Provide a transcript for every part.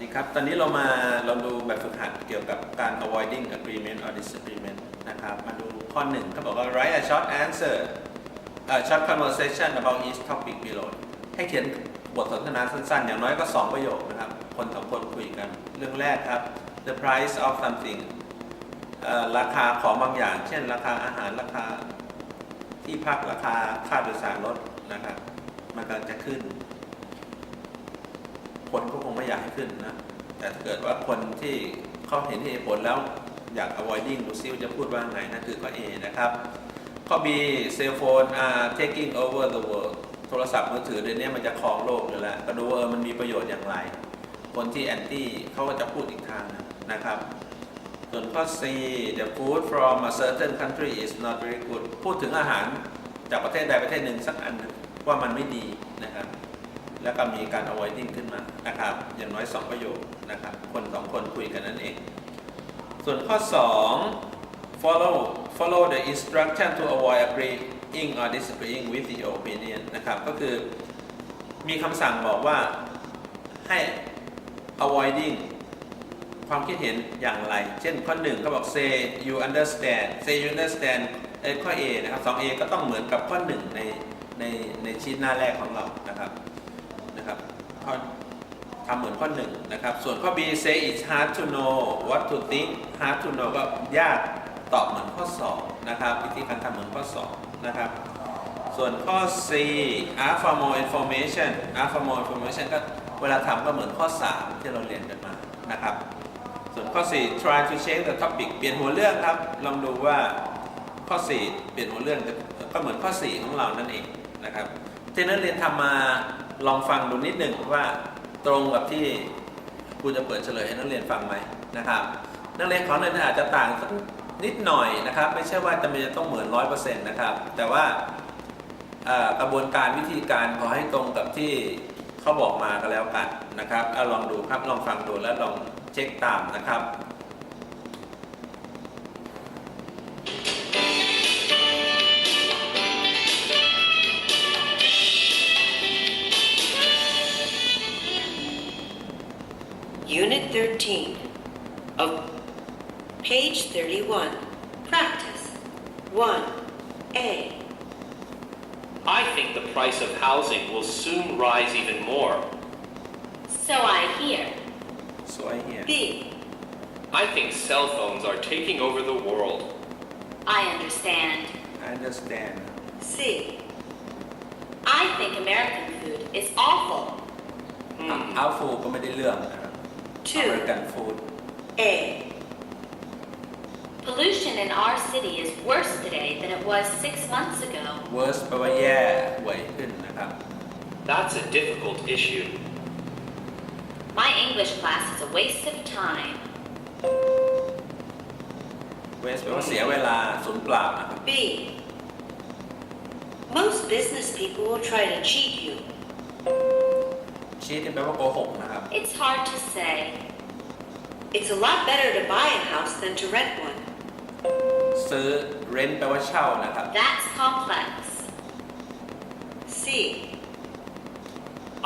ดีครับ ตอนนี้เรามาเราดูแบบฝึกหัดเกี่ยวกับการ avoiding agreement or disagreement นะครับ มาดูข้อหนึ่งเขาบอกว่า write a short answer a short conversation about each topic below ให้เขียนบทสนทนาสั้นๆ อย่างน้อยก็ 2 ประโยคนะครับ คนสองคนคุยกัน เรื่องแรกครับ the price of something ราคาของบางอย่าง เช่น ราคาอาหาร ราคาที่พัก ราคาค่าโดยสารรถนะครับ มันกำลังจะขึ้น คนก็คงไม่อยากให้ขึ้นนะแต่ถ้าเกิดว่าคนที่เขาเห็นเหตุผลแล้วอยาก avoiding ดูซิว่าจะพูดว่าไงนั่นคือข้อ A นะครับข้อ B cell phone are taking over the world โทรศัพท์มือถือเดี๋ยวนี้มันจะครองโลกอยู่แล้วก็ดูว่าเออมันมีประโยชน์อย่างไร คนที่แอนตี้เขาก็จะพูดอีกทางนะครับ ส่วนข้อ C the food from a certain country is not very good พูดถึงอาหารจากประเทศใดประเทศหนึ่งสักอันว่ามันไม่ดีนะครับ แล้วก็มีการ avoiding ขึ้นมานะครับ อย่างน้อย 2 ประโยคนะครับ คนสองคนคุยกันนั่นเอง ส่วนข้อ 2 follow follow the instruction to avoid agreeing or disagreeing with the opinion นะครับ ก็คือมีคำสั่งบอกว่าให้ avoiding ความคิดเห็นอย่างไร เช่นข้อหนึ่งเขาบอก say you understand say you understand เอข้อ A นะครับ 2A ก็ต้องเหมือนกับข้อหนึ่งในในในชีตหน้าแรกของเรานะครับ ข้อทำเหมือนข้อหนึ่งนะครับ ส่วนข้อ B say it's hard to know what to think hard to know ก็ยากตอบเหมือนข้อ 2 นะครับ วิธีการทำเหมือนข้อ 2 นะครับ ส่วนข้อ C ask for more information ask for more information ก็เวลาทำก็เหมือนข้อ 3 ที่เราเรียนกันมานะครับ ส่วนข้อ 4 try to change the topic เปลี่ยนหัวเรื่องครับ ลองดูว่าข้อ 4 เปลี่ยนหัวเรื่องก็เหมือนข้อ 4 ของเรานั่นเองนะครับ ที่นักเรียนทำมาลองฟังดูนิดหนึ่งว่าตรงกับที่ครูจะเปิดเฉลยให้นักเรียนฟังไหมนะครับ นักเรียนของนักเรียนอาจจะต่างสักนิดหน่อยนะครับ ไม่ใช่ว่าจะไม่ต้องเหมือนร้อยเปอร์เซ็นต์นะครับ แต่ว่ากระบวนการวิธีการขอให้ตรงกับที่เขาบอกมาก็แล้วกันนะครับเอาลองดูครับลองฟังดูแล้วลองเช็คตามนะครับ Unit 13 of page 31. Practice 1A. I think the price of housing will soon rise even more. So I hear. สวยเฮีย B. I think cell phones are taking over the world. I understand. I understand C. I think American food is awful. Hmm. อัลฟูก็ไม่ได้เรื่องนะ ครับอเมริ 2. กันฟู้ด A. Pollution in our city is worse today than it was six months ago. worse แปลว่าแย่ห่วยขึ้นนะครับ That's a difficult issue. My English class is a waste of time. waste แปลว่าเสียเวลาสูญเปล่านะครับ B. Most business people will try to cheat you. ชีทนี่แปลว่าโกหกนะครับ It's hard to say. It's a lot better to buy a house than to rent one. ซื้อ rent แปลว่าเช่านะครับ That's complex. C.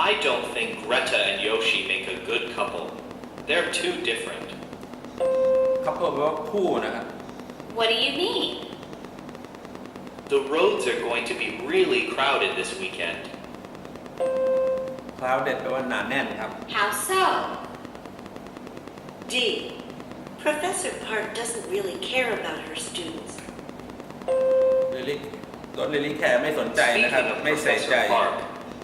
I don't think Greta and Yoshi make a good couple. They're too different. couple แปลว่าคู่นะครับ What do you mean? The roads are going to be really crowded this weekend. crowded แปลว่าหนาแน่นครับ How so? D. Professor Park doesn't really care about her students. ลิลิรถลิลิแคร์ไม่สนใจนะครับ Speaking of ไม่ใส่ใจ Professor Park,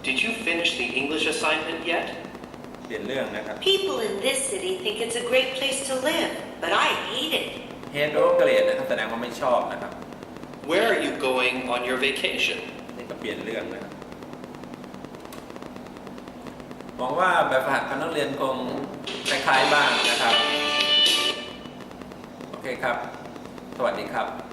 did you finish the English assignment yet? เปลี่ยนเรื่องนะครับ People in this city think it's a great place to live, but I hate it. hate แปลว่าเกลียดนะครับแสดงว่าไม่ชอบนะครับ Where are you going on your vacation? นี่ก็เปลี่ยนเรื่องนะครับ หวังว่าแบบฝึกหัดการนักเรียนคงคล้ายๆบ้างนะครับ โอเคครับ สวัสดีครับ